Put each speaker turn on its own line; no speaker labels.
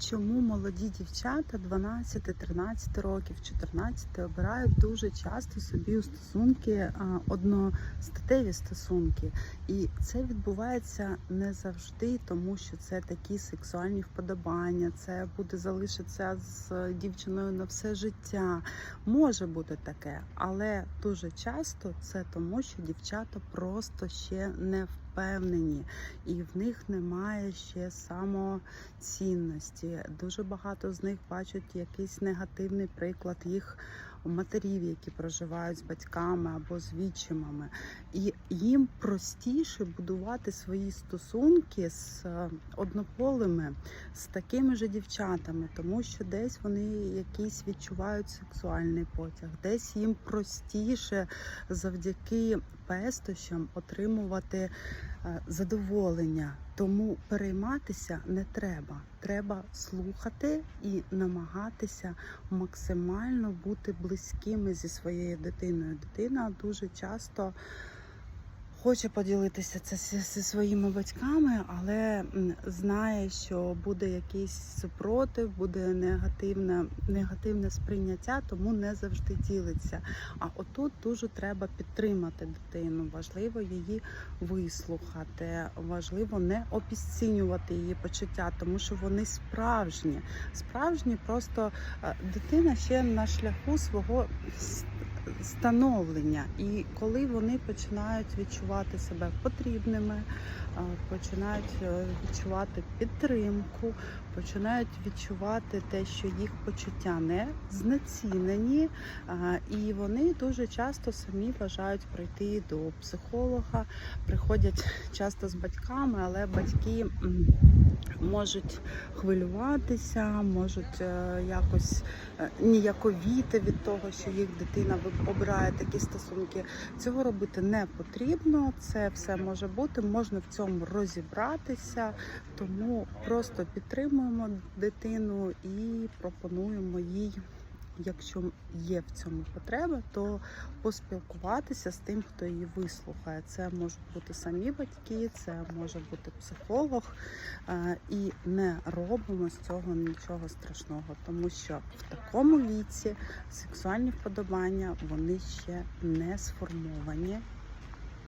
чому молоді дівчата 12-13 років, 14 обирають дуже часто собі у стосунки одностатеві стосунки. І це відбувається не завжди, тому що це такі сексуальні вподобання, це буде залишитися з дівчиною на все життя. Може бути таке, але дуже часто це тому, що дівчата просто ще не впевнені, і в них немає ще самоцінності. Дуже багато з них бачать якийсь негативний приклад їх матерів, які проживають з батьками або з відчимами. І їм простіше будувати свої стосунки з е, однополими, з такими же дівчатами, тому що десь вони якийсь відчувають сексуальний потяг, десь їм простіше завдяки пестощам отримувати е, задоволення. Тому перейматися не треба. Треба слухати і намагатися максимально бути близькими зі своєю дитиною. Дитина дуже часто хоче поділитися це зі, своїми батьками, але знає, що буде якийсь супротив, буде негативне, негативне сприйняття, тому не завжди ділиться. А отут дуже треба підтримати дитину. Важливо її вислухати, важливо не обіцінювати її почуття, тому що вони справжні. Справжні, просто е, дитина ще на шляху свого становлення. І коли вони починають відчувати себе потрібними, починають е, відчувати підтримку, починають відчувати те, що їх почуття не знецінені, і вони дуже часто самі бажають прийти до психолога, приходять часто з батьками, але батьки можуть хвилюватися, можуть е, якось е, ніяковіти від того, що їх дитина обирає такі стосунки. Цього робити не потрібно. Це все може бути, можна в цьому розібратися. Тому просто підтримуємо дитину і пропонуємо їй. Якщо є в цьому потреба, то поспілкуватися з тим, хто її вислухає. Це можуть бути самі батьки, це може бути психолог, і не робимо з цього нічого страшного, тому що в такому віці сексуальні вподобання вони ще не сформовані